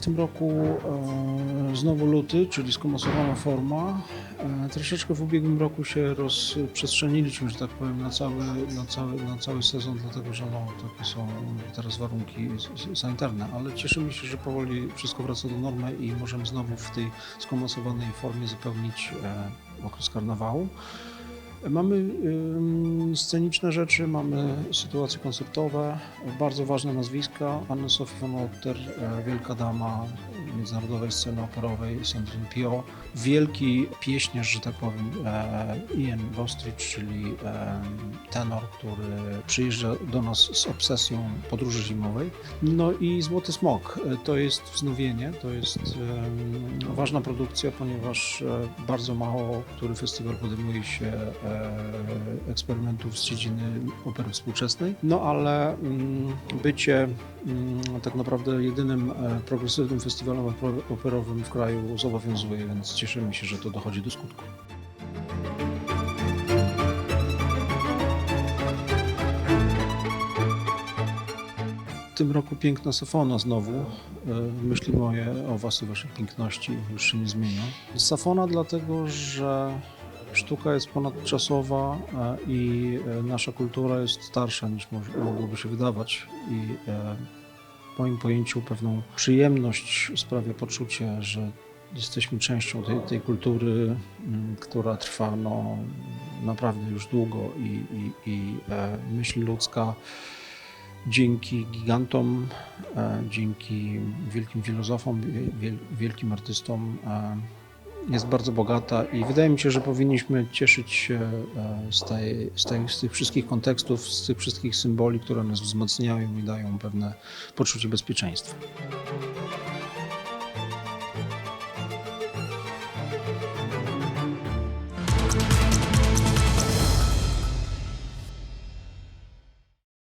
W tym roku e, znowu luty, czyli skomasowana forma. E, troszeczkę w ubiegłym roku się rozprzestrzeniliśmy, że tak powiem, na cały, na cały, na cały sezon, dlatego że no, takie są teraz warunki sanitarne, ale cieszymy się, że powoli wszystko wraca do normy i możemy znowu w tej skomasowanej formie wypełnić e, okres karnawału. Mamy sceniczne rzeczy, mamy sytuacje koncertowe, bardzo ważne nazwiska. Anna Sophie von Otter, e, wielka dama międzynarodowej sceny operowej, Sandrine Pio, wielki pieśniarz, że tak powiem, e, Ian Bostridge, czyli e, tenor, który przyjeżdża do nas z obsesją podróży zimowej. No i Złoty Smok, to jest wznowienie, to jest ważna produkcja, ponieważ bardzo mało który festiwal podejmuje się eksperymentów z dziedziny opery współczesnej. No ale mm, bycie mm, tak naprawdę jedynym e, progresywnym festiwalem oper- operowym w kraju zobowiązuje, więc cieszymy się, że to dochodzi do skutku. W tym roku piękna Safona znowu. E, Myśli moje o Was i Waszej piękności już się nie zmienią. Safona dlatego, że sztuka jest ponadczasowa e, i e, nasza kultura jest starsza niż mogłoby się wydawać. I e, w moim pojęciu pewną przyjemność sprawia poczucie, że jesteśmy częścią tej, tej kultury, która trwa no, naprawdę już długo i, i, i myśl ludzka dzięki gigantom, dzięki wielkim filozofom, wie- wiel, wielkim artystom jest bardzo bogata i wydaje mi się, że powinniśmy cieszyć się e, z, tej, z, tej, z tych wszystkich kontekstów, z tych wszystkich symboli, które nas wzmacniają i dają pewne poczucie bezpieczeństwa.